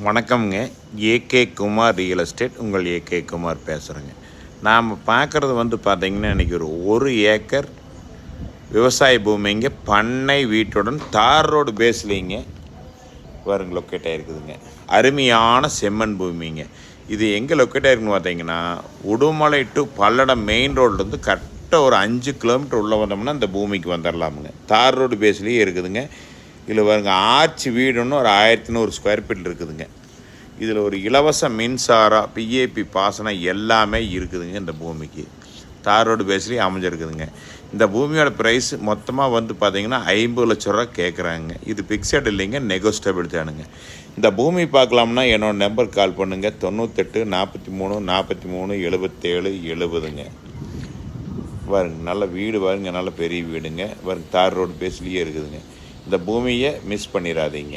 வணக்கம்ங்க. AK Kumar real estate. உங்கள் AK Kumar பேசுகிறேங்க நாம் பார்க்குறது வந்து பார்த்திங்கன்னா இன்றைக்கி ஒரு ஒரு ஏக்கர் விவசாய பூமிங்க. பண்ணை வீட்டுடன் தார் ரோடு பேஸ்லிங்க. வருங்க லொக்கேட் ஆகிருக்குதுங்க அருமையான செம்மண் பூமிங்க. இது எங்கே லொக்கேட் ஆகிருக்குன்னு பார்த்தீங்கன்னா உடுமலை டு பல்லடம் மெயின் ரோட்லேருந்து கரெக்டாக ஒரு அஞ்சு கிலோமீட்டர் உள்ளே வந்தோம்னா அந்த பூமிக்கு வந்துடலாமுங்க தார் ரோடு பேஸ்லேயே இருக்குதுங்க. இதில் பாருங்க ஆர்ச் வீடுன்னு ஒரு ஆயிரத்தி நூறு ஸ்கொயர் ஃபீட் இருக்குதுங்க. இதில் ஒரு இலவச மின்சாரம் பிஏபி பாசனம் எல்லாமே இருக்குதுங்க இந்த பூமிக்கு. தார் ரோடு பேஸ்லேயே அமைஞ்சிருக்குதுங்க. இந்த பூமியோட ப்ரைஸ் மொத்தமாக வந்து பார்த்தீங்கன்னா ஐம்பது லட்ச ரூபா கேட்குறாங்க. இது ஃபிக்ஸட் இல்லைங்க நெகோஸ்டபிள் தானுங்க. இந்த பூமி பார்க்கலாம்னா என்னோடய நம்பர் கால் பண்ணுங்கள் தொண்ணூத்தெட்டு நாற்பத்தி மூணு நாற்பத்தி மூணு எழுபத்தேழு எழுபதுங்க. பாருங்க நல்ல வீடு பாருங்க நல்ல பெரிய வீடுங்க. பாருங்க தார் ரோடு பேஸ்லேயே இருக்குதுங்க. இந்த பூமியை மிஸ் பண்ணிடாதீங்க